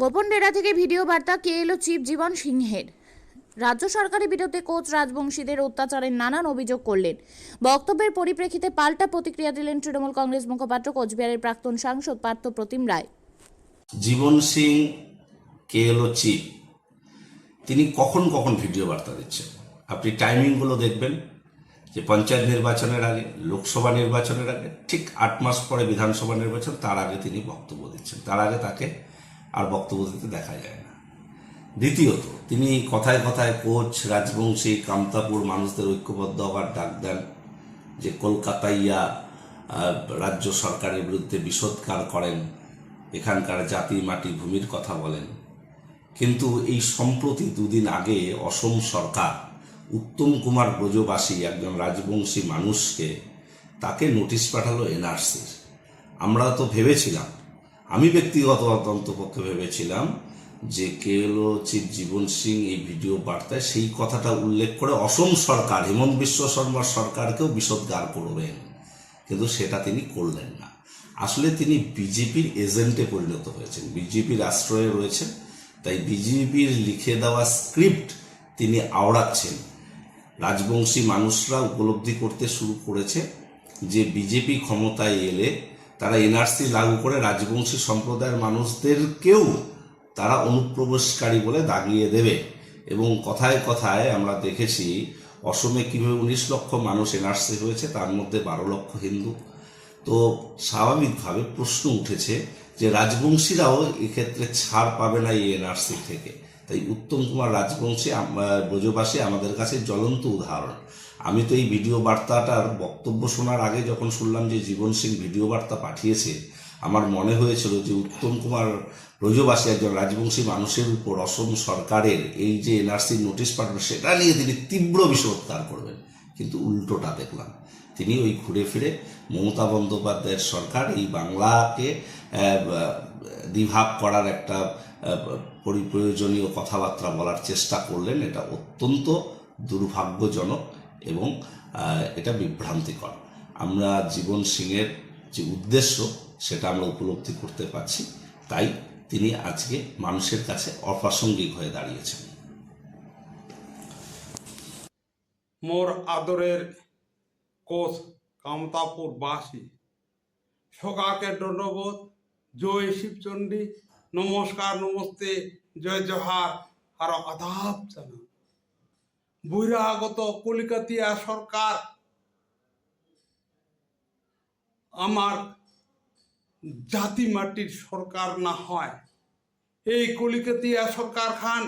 গোপন ডেরা থেকে ভিডিও বার্তা, কে এলো চিফ জীবন সিংহের? রাজ্য সরকারের বিরুদ্ধে কোচ রাজবংশীদের অত্যাচারের নানান অভিযোগ করলেন। বক্তব্যের পরিপ্রেক্ষিতে পাল্টা প্রতিক্রিয়া দিলেন তৃণমূল কংগ্রেস মুখপাত্র, কোচবিহারের প্রাক্তন সাংসদ পার্থ প্রতিম রায়। জীবন সিং, কে এলো চিফ? তিনি কখন কখন ভিডিও বার্তা দিচ্ছেন? আপনি টাইমিংগুলো দেখবেন যে পঞ্চায়েত নির্বাচনের আগে, লোকসভা নির্বাচনের আগে, ঠিক আট মাস পরে বিধানসভা নির্বাচন, তার আগে তিনি বক্তব্য দিচ্ছেন। তার আগে তাকে আর বক্তব্য দিতে দেখা যায় না। দ্বিতীয়ত, তিনি কথায় কথায় কোচ, রাজবংশী, কামতাপুর মানুষদের ঐক্যবদ্ধ হওয়ার ডাক দেন যে কলকাতাইয়া রাজ্য সরকারের বিরুদ্ধে বিষোদ্গার করেন, এখানকার জাতি মাটি ভূমির কথা বলেন। কিন্তু এই সম্প্রতি দুদিন আগে অসম সরকার উত্তম কুমার ব্রজবাসী একজন রাজবংশী মানুষকে তাকে নোটিশ পাঠালো এনআরসির। আমরা তো ভেবেছিলাম আমি ব্যক্তিগত অন্তপক্ষে ভেবেছিলাম যে কে হলো চিফ জীবন সিং এই ভিডিও বার্তায় সেই কথাটা উল্লেখ করে অসম সরকার, হেমন্ত বিশ্ব শর্মার সরকারকেও বিষোদ্গার করবেন। কিন্তু সেটা তিনি করলেন না। আসলে তিনি বিজেপির এজেন্টে পরিণত হয়েছেন। বিজেপির আশ্রয়ে রয়েছেন। তাই বিজেপির লিখে দেওয়া স্ক্রিপ্ট তিনি আওড়াচ্ছেন। রাজবংশী মানুষরা উপলব্ধি করতে শুরু করেছে যে বিজেপি ক্ষমতায় এলে তারা এনআরসি লাগু করে রাজবংশী সম্প্রদায়ের মানুষদেরকেও তারা অনুপ্রবেশকারী বলে দাগিয়ে দেবে। এবং কথায় কথায় আমরা দেখেছি, অসমে কীভাবে উনিশ লক্ষ মানুষ এনআরসি হয়েছে, তার মধ্যে বারো লক্ষ হিন্দু। তো স্বাভাবিকভাবে প্রশ্ন উঠেছে যে রাজবংশীরাও এক্ষেত্রে ছাড় পাবে না এই এনআরসি থেকে। তাই উত্তম কুমার রাজবংশী ব্রজবাসী আমাদের কাছে জ্বলন্ত উদাহরণ। আমি তো এই ভিডিও বার্তাটার বক্তব্য শোনার আগে যখন শুনলাম যে জীবন সিং ভিডিও বার্তা পাঠিয়েছে, আমার মনে হয়েছিল যে উত্তম কুমার ব্রজবাসী একজন রাজবংশী মানুষের উপর অসম সরকারের এই যে এনআরসির নোটিশ পাঠানো, সেটা নিয়ে তিনি তীব্র বিষোদ্গার করবেন। কিন্তু উল্টোটা দেখলাম। তিনি ওই ঘুরে ফিরে মমতা বন্দ্যোপাধ্যায়ের সরকার এই বাংলাকে দ্বিভাগ করার একটা পরিপ্রয়োজনীয় কথাবার্তা বলার চেষ্টা করলেন। এটা অত্যন্ত দুর্ভাগ্যজনক। এবং এটা বিভ্রান্তিকর। আমরা জীবন সিংয়ের যে উদ্দেশ্য, সেটা আমরা উপলব্ধি করতে পারছি। তাই তিনি আজকে মানুষের কাছে অপ্রাসঙ্গিক হয়ে দাঁড়িয়েছেন। মোর আদরের কোচ কামতাপুর বাসী সকাকে দণ্ডবোধ জয় শিবচণ্ডী নমস্কার, নমস্তে। জয় জহার। আর আদাব জানা বহিরাগত কলিকাতিয়া সরকার আমার জাতি মাটির সরকার না হয়। এই কলিকাতিয়া সরকার খান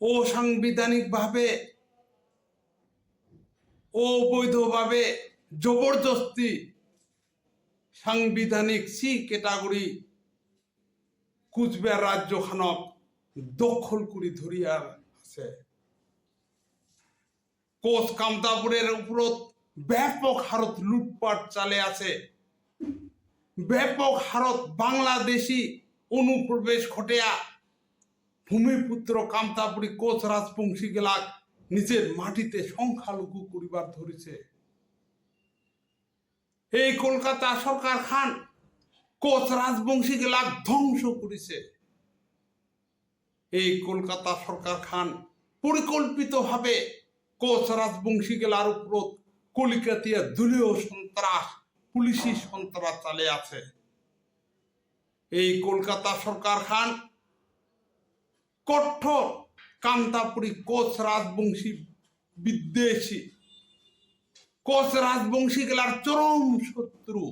অসাংবিধানিকভাবে, অবৈধভাবে, জবরদস্তি সাংবিধানিক সি ক্যাটাগরি কুচবিহার রাজ্যখানক দখল করে ধরিয়ার আছে। কোচ কামতাপুরের উপরত ব্যাপক হারত লুটপাট চালে আছে। ব্যাপক হারত বাংলাদেশি অনুপ্রবেশ ঘটিয়া ভূমিপুত্র কামতাপুরী কোচ রাজবংশী গেলাক নিজের মাটিতে সংখ্যালঘু করিবার ধরেছে। এই কলকাতা সরকার খান কোচ রাজবংশী গেলাক ধ্বংস করেছে। এই কলকাতা সরকার খান পরিকল্পিতভাবে কোচ রাজবংশী গেলার উপর কলিকাতিয়া দলীয় সন্ত্রাস, পুলিশি সন্ত্রাস চালে আছে। এই কলকাতা সরকার খান কঠোর কান্তাপুরী কোচ রাজবংশী বিদ্বেষী। কোচ রাজবংশী গেলার চরম শত্রু।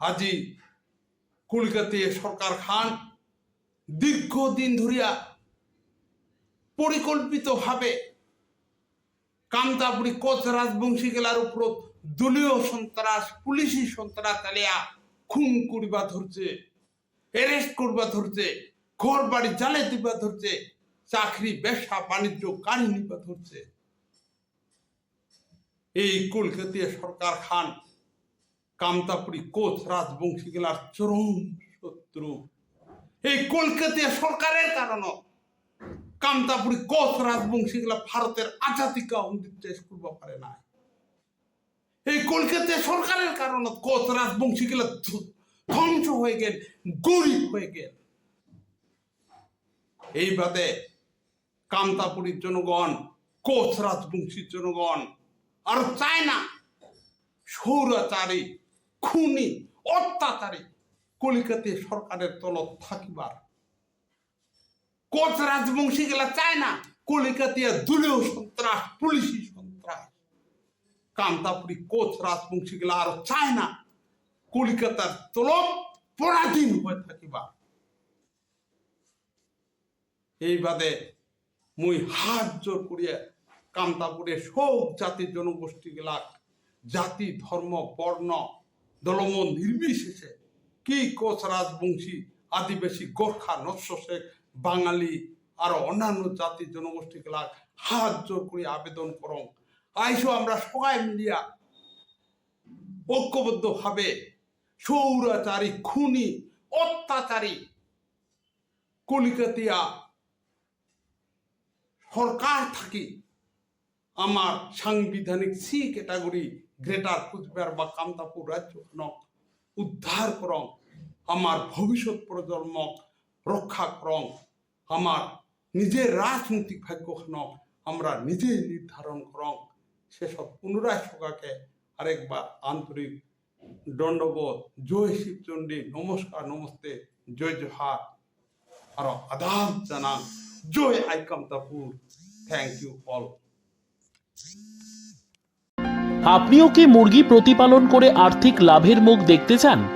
আজি কলকাতায় সরকার খান দীর্ঘদিন ধরিয়া পরিকল্পিতভাবে কামতাপুরী কোচ রাজবংশী গেলার উপর দলীয় সন্ত্রাস, পুলিশি সন্ত্রাস চালিয়া খুন করিবা ধরছে অ্যারেস্ট করবা ধরছে ঘর বাড়ি জ্বালে দিবা ধরছে, চাকরি, ব্যবসা, বাণিজ্য কারি নিবা ধরছে। এই কলকাতিয়া সরকার খান কামতাপুরী কোচ রাজবংশী গেলার চরম শত্রু। এই কলকাতিয়া সরকারের কারণ কামতাপুরী কোচ রাজবংশী গেলা ভারতের আজাদিকা নির্দেশ করবা পারে না এই কলকাতা সরকারের কারণ কোচ রাজবংশী গেলা ধ্বংস হয়ে গেল, গরিব হয়ে গেল। এই বাদে কামতাপুরীর জনগণ, কোচ রাজবংশীর জনগণ আর চায় না সৌরাচারী খুনি, অত্যাচারী কলিকাতে সরকারের তলত থাকিবার কোচ রাজবংশী গেলা চায় না। কলিকাতিয়া দলীয় সন্ত্রাস, পুলিশি সন্ত্রাস। কামতাপুরী কোচ রাজবংশী গেলা আরও চায় না। কলিকাতার তলব পরাধীন হয়ে থাকিবা। এই বাদে মুই হাত জোর করিয়া কামতাপুরে সব জাতি জনগোষ্ঠী গেলাক জাতি, ধর্ম, বর্ণ দলম নির্বিশেষে কি কোচ রাজবংশী আদিবাসী গোর্খা নস্য শেখ বাঙালি আর অন্যান্য জাতি জনগোষ্ঠী গেলাক হাত জোর করে আবেদন করং। আইসো আমরা সবাই মিলিয়া ঐক্যবদ্ধ ভাবে সৌরাচারী খুনি, অত্যাচারী কলিকাতিয়া সরকার থাকি আমার সাংবিধানিক সি ক্যাটাগরি গ্রেটার কুচবিহার বা কামতাপুর রাজ্যখনক উদ্ধার করং। আমার ভবিষ্যৎ প্রজন্মক রক্ষা করং। আমার নিজের রাজনৈতিক ভাগ্যখনক আমরা নিজেই নির্ধারণ করং। সেসব পুনরায় সকাকে আরেকবার আন্তরিক দণ্ডবোধ। জয় শিবচণ্ডী নমস্কার, নমস্তে, জয় জোহার। আর আদাব জানান। জয় আই কামতাপুর থ্যাংক ইউ অল আপনিও কি মুরগি প্রতিপালন করে আর্থিক লাভের মুখ দেখতে চান?